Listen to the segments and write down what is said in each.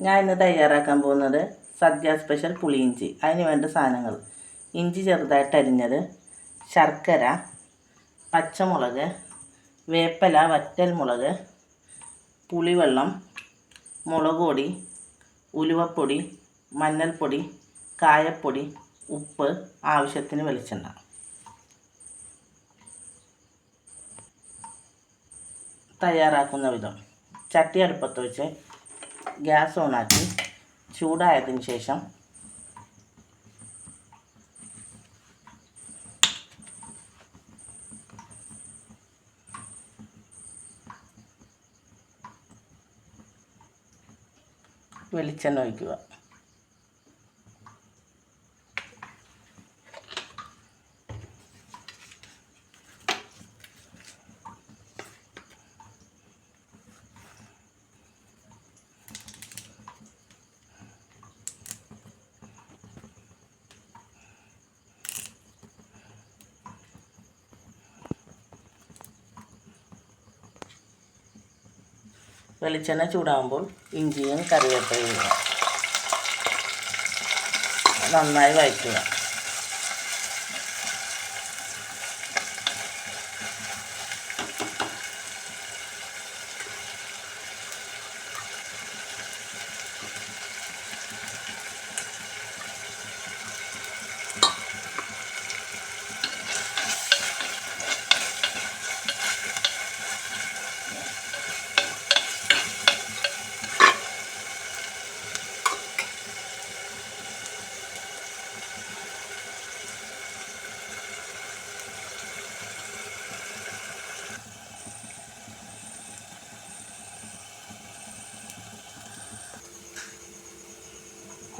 ഞാൻ ഇന്ന് തയ്യാറാക്കാൻ പോകുന്നത് സദ്യ സ്പെഷ്യൽ പുളിയിഞ്ചി അതിന് വേണ്ട സാധനങ്ങൾ. ഇഞ്ചി ചെറുതായിട്ട് അരിഞ്ഞത് ശർക്കര പച്ചമുളക് വേപ്പല വറ്റൽ മുളക് പുളിവെള്ളം മുളക് പൊടി ഉലുവപ്പൊടി മഞ്ഞൾപ്പൊടി കായപ്പൊടി ഉപ്പ് ആവശ്യത്തിന് വെളിച്ചെണ്ണ. തയ്യാറാക്കുന്ന വിധം. ചട്ടി അടുപ്പത്ത് വെച്ച് ഗ്യാസ് ഓണാക്കി ചൂടായതിന് ശേഷം വെളിച്ചെണ്ണ ഒഴിക്കുക. വെളിച്ചെണ്ണ ചൂടാകുമ്പോൾ ഇഞ്ചിയും കറിവേപ്പിലയും നന്നായി വഴറ്റുക.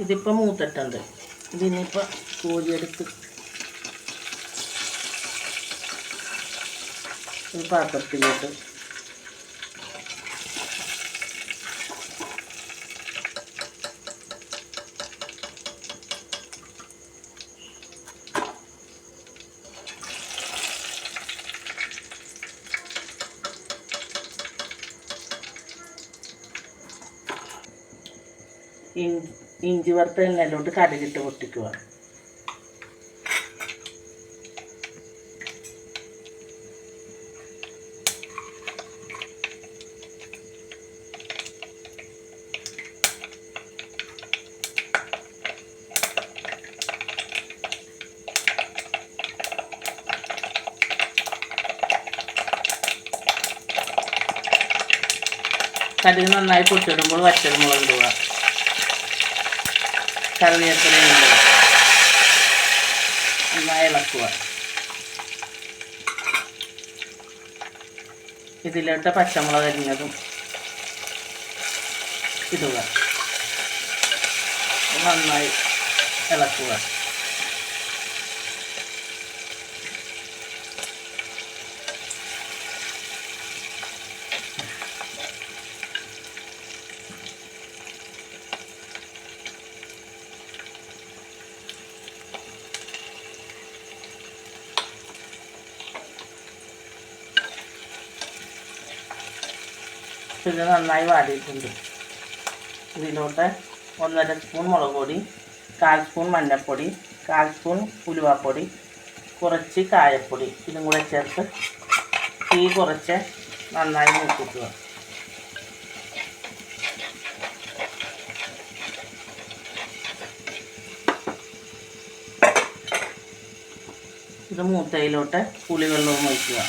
ഇതിപ്പോൾ മൂത്തിട്ടുണ്ട്. ഇതിനിപ്പോൾ കോരിയെടുത്ത് ഒരു പാത്രത്തിലോട്ട് ഇഞ്ചി ഇഞ്ചി വറുത്ത എണ്ണയിലോട്ട് കടുകിട്ട് പൊട്ടിക്കുക. കടുക് നന്നായി പൊട്ടിയിടുമ്പോൾ വറ്റൽ മുളക് ഇടുക. കറിവേപ്പിലയും നന്നായി ഇളക്കുക ഇതിലോട്ട് പച്ചമുളക് അരിഞ്ഞതും ഇടുക. നന്നായി ഇളക്കുക. ഇത് നന്നായി വാടിയിട്ടുണ്ട്. ഇതിലോട്ട് ഒന്നര സ്പൂൺ മുളക് പൊടി കാൽ സ്പൂൺ മഞ്ഞൾപ്പൊടി കാൽ സ്പൂൺ ഉലുവാപ്പൊടി കുറച്ച് കായപ്പൊടി. ഇതും കൂടെ ചേർത്ത് തീ കുറച്ച് നന്നായി മൂപ്പിക്കുക. ഇത് മൂത്തയിലോട്ട് പുളിവെള്ളവും ഒഴിക്കുക.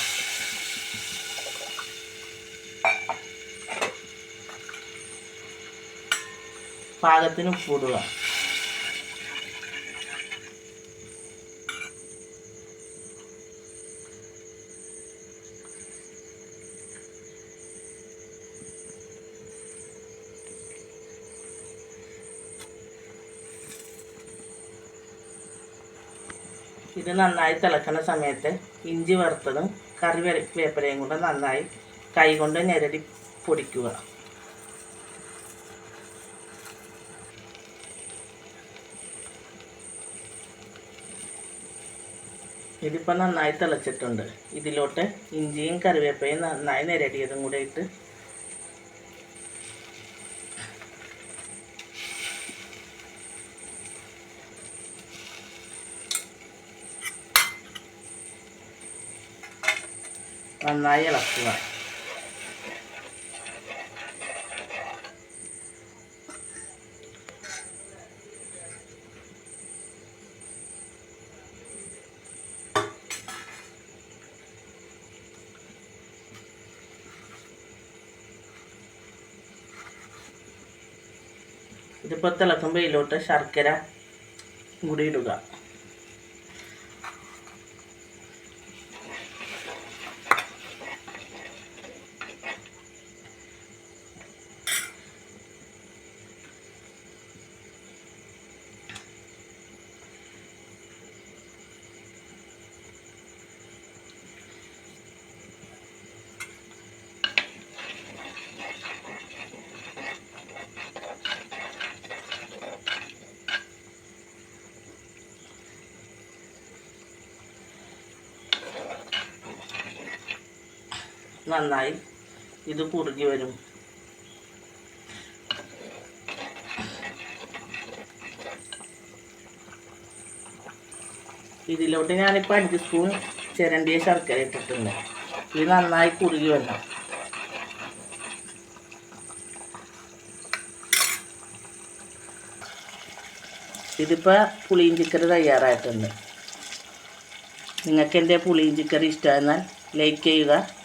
പാകത്തിന് ഉപ്പിടുക ഇത് നന്നായി തിളക്കുന്ന സമയത്ത് ഇഞ്ചി വറുത്തതും കറിവേപ്പിലയും കൂടെ നന്നായി കൈകൊണ്ട് ഞെരടി പൊടിക്കുക. ഇതിപ്പോൾ നന്നായി തിളച്ചിട്ടുണ്ട്. ഇതിലോട്ട് ഇഞ്ചിയും കറിവേപ്പയും നന്നായി നിരടിയതും കൂടെ ഇട്ട് നന്നായി ഇളക്കുക. ഇതിപ്പോൾ തിളക്കുമ്പോൾ ഇതിലോട്ട് ശർക്കര കൂടി ഇടുക. നന്നായി ഇത് കുറുകി വരും. ഇതിലോട്ട് ഞാനിപ്പോൾ അഞ്ച് സ്പൂൺ ചിരണ്ടിയ ശർക്കര ഇട്ടിട്ടുണ്ട്. ഇത് നന്നായി കുറുകി വരണം. ഇതിപ്പോൾ പുളിയും ചിക്കറി തയ്യാറായിട്ടുണ്ട്. നിങ്ങൾക്ക് എന്റെ പുളിയും ചിക്കറി ഇഷ്ടമായിരുന്നാൽ ലൈക്ക് ചെയ്യുക.